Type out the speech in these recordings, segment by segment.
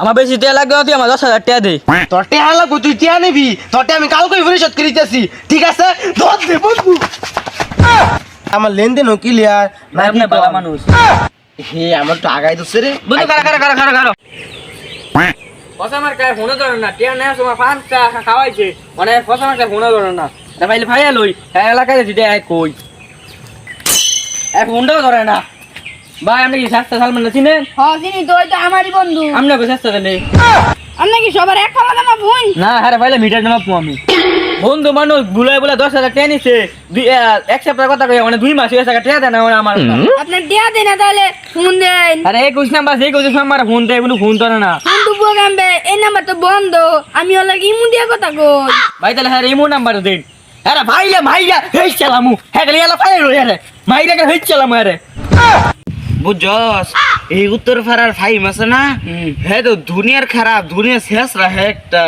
আমার বেশি তেল লাগবে না, তুই আমার দশ হাজার টাকা দে। তোর টেহা লাগবো তুই টিয়া নিবি। তোর টিয়া আমি কালকে পরিশোধ করে দিতেছি ঠিক আছে? ধর দে বন্ধু। আমার লেনদেন ক্লিয়ার ভাই আপনি ভালো মানুষ। হে আমার তো আগাই দোছে রে। বন্ধু কারা কারা কারা কারা কারা? ফসা মার কায় ফোনে ধরে না টিয়া নেয় তোমার পান খাওয়াইছে। মানে ফসা মার কায় ফোনে ধরে না। তা ভাইলে ভাইয়া লই হ্যাঁ এলাকায় এক কই। এক ফোনটাও ধরে না। ভাই আপনি কি স্বাস্থ্য সালমান না চিনেন? হ চিনি তো ওই তো আমারই বন্ধু। আপনি কি স্বাস্থ্য দিলে আপনি কি সবার এক খাওয়া দামা বোন না হ্যাঁ ভাইলে মিটার আমি। বন্ধু মানুষ বুলাই বুলাই দশ হাজার টাকা নিছে। এক সপ্তাহ কথা কই মানে দুই মাস হয়ে টাকা দেয় না মানে আমার আপনার দেয়া দেন তাহলে ফোন দেন। আরে একুশ নাম্বার সেই একুশ নাম্বার ফোন দেয় বলে ফোন ধরে না। ফোন তো এই নাম্বার তো বন্ধ। আমি ওর ইমু দিয়া কথা কই? ভাই তাহলে হ্যাঁ ইমো নাম্বার দিন। আরে ভাইয়া ভাইয়া হেই চালামু। হ্যাঁ গেলে এলা ফাইল রই আরে মাইরা হেই চালামু আরে। বুঝছস? এই উত্তর পাড়ার ফাইম আছে না? হ্যাঁ তো দুনিয়ার খারাপ দুনিয়া শেষরা হ্যাঁ একটা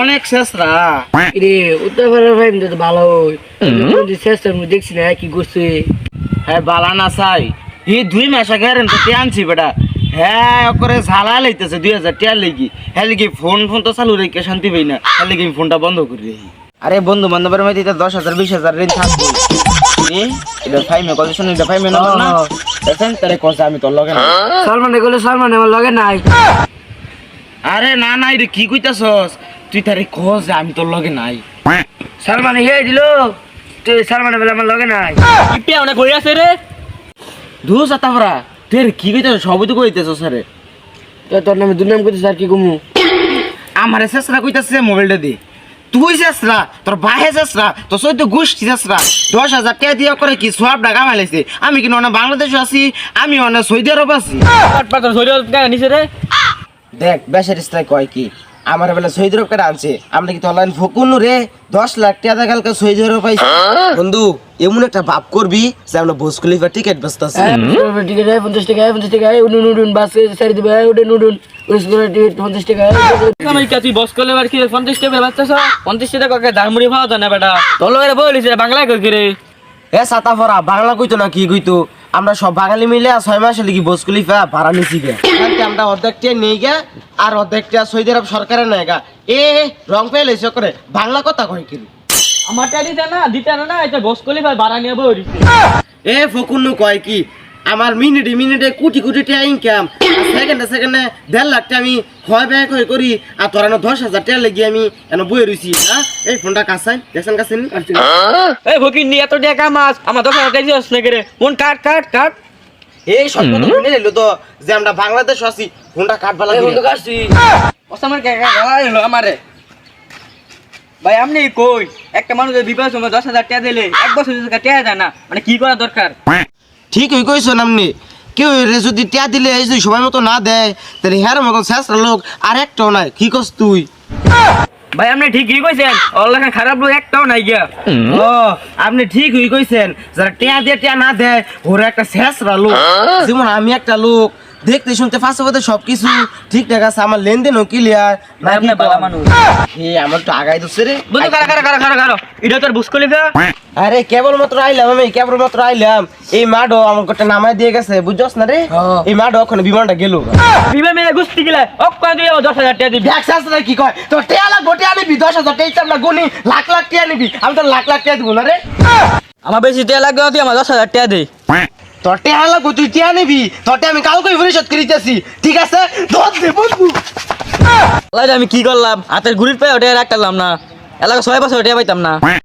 অনেক শেষরা। রে উত্তরপাড়ার ভাই তো ভালো। শেষ আমি দেখছি না কি করছে। হ্যাঁ বালা না চাই। এই দুই মাস আগে তো আনছি বেটা। হ্যাঁ করে ঝালা লইতেছে দুই হাজার টিয়ার লেগি। হ্যাঁ লেগে ফোন ফোন তো চালু রেখে শান্তি পাই না। হ্যাঁ লেগে ফোনটা বন্ধ করে রেখি আরে বন্ধু বান্ধবের মধ্যে দশ হাজার বিশ হাজার রেঞ্জ থাকবে এটা ফাইমে কত শুনি এটা ফাইমে না না? দেখেন তারে কথা আমি তোর লগে না সালমান গেলে সালমান আমার লগে নাই। আরে না না এটা কি কইতাছস? তুই তারে কস যে আমি তোর লগে নাই। সালমান হে দিল। তুই সালমান বলে আমার লগে নাই। কিপে অনেক কই আছে রে? ধু সাতাফরা তুই কি কইতাছ সবই তো কইতেছস রে তোর নামে দুর্নাম করছিস আর কি কমু? আমার শেষরা কইতাছে মোবাইলটা দে। তুই চেসরা তোর বাহে চেসরা তোর সৈতে গোষ্ঠী চেসরা দশ হাজার টাকা দিয়ে করে কি সব টাকা ফেলাইছে আমি কিন্তু অনেক বাংলাদেশ আছি? আমি অনেক সৌদি আরব আছি। পাট শরীর রে। দেখ বেসার কয় কি? আমার বেলা শহীদ কেটে আনছে আমরা কি অনলাইন ফকুন রে? দশ লাখ টাকা কালকে সৌদি আরব পাইছি। বন্ধু এমন একটা ভাব করবি যে আমরা ভোজ খলিফা টিকিট ব্যস্ত আছি। টিকিট পঞ্চাশ টাকা পঞ্চাশ টাকা উডুন উডুন বাস সারি দেবে উডুন উডুন পঞ্চাশ টাকা তুই বস করলে আর কি পঞ্চাশ টাকা বাচ্চা পঞ্চাশ টাকা কাকে না বেটা? কই রে? এ সাতাফরা বাংলা কইতো না কি কইতো? আমরা সব বাঙালি মিলে ছয় মাস লিখি বোস খলিফা ভাড়া নিছি গে আমরা অর্ধেকটা নেই গে আর অর্ধেকটা সৌদি আরব সরকারে নেয় গা এ রং পেয়ে লেছে করে বাংলা কথা কয় কিন্তু আমার টা দিতে না দিতে না না এটা বোস খলিফা ভাড়া নিয়ে বই এ ফকুন্নু কয় কি? আমার মিনিটে মিনিটে কোটি কোটি টাকা ইনকাম সেকেন্ডে সেকেন্ডে দেড় লাখ টাকা আমি হয় ব্যয় করে করি আর তোর দশ হাজার টাকা লেগে আমি এনে বয়ে রইছি। হ্যাঁ এই ফোনটা কাছাই দেখছেন কাছেন এই ফকির নিয়ে এত টাকা মাছ আমার দশ হাজার টাকা দিস না করে? কোন কাট কাট কাট। এই তো শুনে নিল তো যে আমরা বাংলাদেশ আছি ফোনটা কাট কাটবা লাগে কাটছি। ওসামার কে এলো আমারে। ভাই আপনি কই? একটা মানুষের বিপদ সময় দশ হাজার টাকা দিলে এক বছর টাকা দেয় না। মানে কি করা দরকার? ঠিক হয়ে কইস নামনি। কেউ যদি টিয়া দিলে এই যদি সময় মতো না দেয় তাহলে হ্যার মতন শেষ লোক আর একটাও নাই। কি কস তুই? ভাই আপনি ঠিক ঠিকই কইছেন। অল্লাহ খারাপ লোক একটাও নাই গিয়া। ও আপনি ঠিক হয়ে কইছেন। যারা টিয়া দিয়ে টিয়া না দেয় ওরা একটা শেষ লোক। যেমন আমি একটা লোক দেখতে শুনতে ফাঁসে পথে সবকিছু ঠিকঠাক আছে আমার লেনদেনও ক্লিয়ার আপনি মানুষ। আমার তো আগাই দোছে রে। বন্ধু কারা কারা কারা কারা কারা এটা তোর বুঝ করলি আরে কেবল মাত্র আইলাম আমি কেবল মাত্র আইলাম। এই মাডো আমার একটা নামাই দিয়ে গেছে বুঝছস না রে? এই মাডো ওখানে বিমানটা গেল। বিবে মেয়ে গুস্তি গেলে অক্ষয় দিয়ে দশ হাজার টাকা দিবি। ব্যাগ শাস্ত্রে কি কয়? তোর টিয়া লাগবো টিয়া নিবি দশ হাজার টিয়া না গুনি লাখ লাখ টিয়া নিবি। আমি তো লাখ লাখ টিয়া দিব না রে? আমার বেশি টাকা লাগবে না তুই আমার দশ হাজার টাকা দে। তোর টিয়া গো তুই টিয়া নিবি? তোর টিয়া আমি কালকে পরিশোধ করে দিতেছি ঠিক আছে? ধর দে, বন্ধু। আমি কি করলাম? হাতের ঘুরির পায়ে ওটা রাখতাম না। এলাকা ছয় বছর ওটা পাইতাম না।